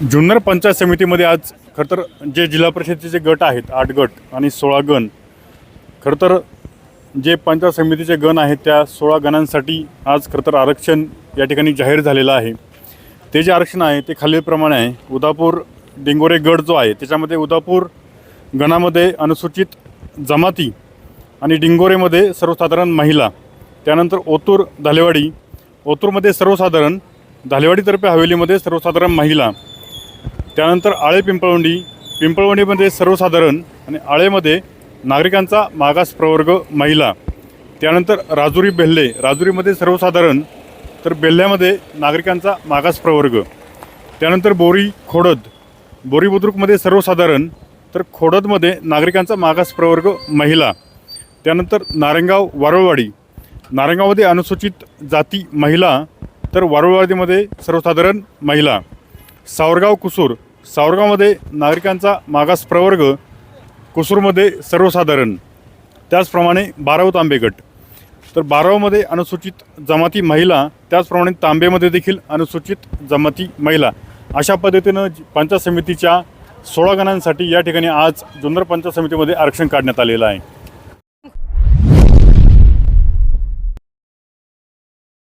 जुन्नर पंचायत समितीमध्ये आज खरं तर जे जिल्हा परिषदेचे गट आहेत आठ गट आणि सोळा गण खरं तर जे पंचायत समितीचे गण आहेत त्या सोळा गणांसाठी आज खरं तर आरक्षण या ठिकाणी जाहीर झालेलं आहे. ते जे आरक्षण आहे ते खालीलप्रमाणे आहे. उदापूर डिंगोरे गट जो आहे त्याच्यामध्ये उदापूर गणामध्ये अनुसूचित जमाती आणि डिंगोरेमध्ये सर्वसाधारण महिला त्यानंतर ओतूर धालेवाडी. ओतूरमध्ये सर्वसाधारण धालेवाडीतर्फे हवेलीमध्ये सर्वसाधारण महिला त्यानंतर आळे पिंपळवंडी पिंपळवंडीमध्ये सर्वसाधारण आणि आळेमध्ये नागरिकांचा मागास प्रवर्ग महिला. त्यानंतर राजुरी बेल्ले राजुरीमध्ये सर्वसाधारण तर बेल्ह्यामध्ये नागरिकांचा मागास प्रवर्ग. त्यानंतर बोरी खोडद बोरी बुद्रुकमध्ये सर्वसाधारण तर खोडदमध्ये नागरिकांचा मागास प्रवर्ग महिला. त्यानंतर नारंगाव वारुळवाडी. नारंगावमध्ये अनुसूचित जाती महिला तर वारुळवाडीमध्ये सर्वसाधारण महिला. सावरगाव कुसूर सावरगावमध्ये नागरिकांचा मागास प्रवर्ग कुसूरमध्ये सर्वसाधारण त्याचप्रमाणे बाराव तांबे गट. तर बारावमध्ये अनुसूचित जमाती महिला त्याचप्रमाणे तांबेमध्ये देखील अनुसूचित जमाती महिला. अशा पद्धतीनं पंचायत समितीच्या सोळा गणांसाठी या ठिकाणी आज जुन्नर पंचायत समितीमध्ये आरक्षण काढण्यात आलेलं आहे.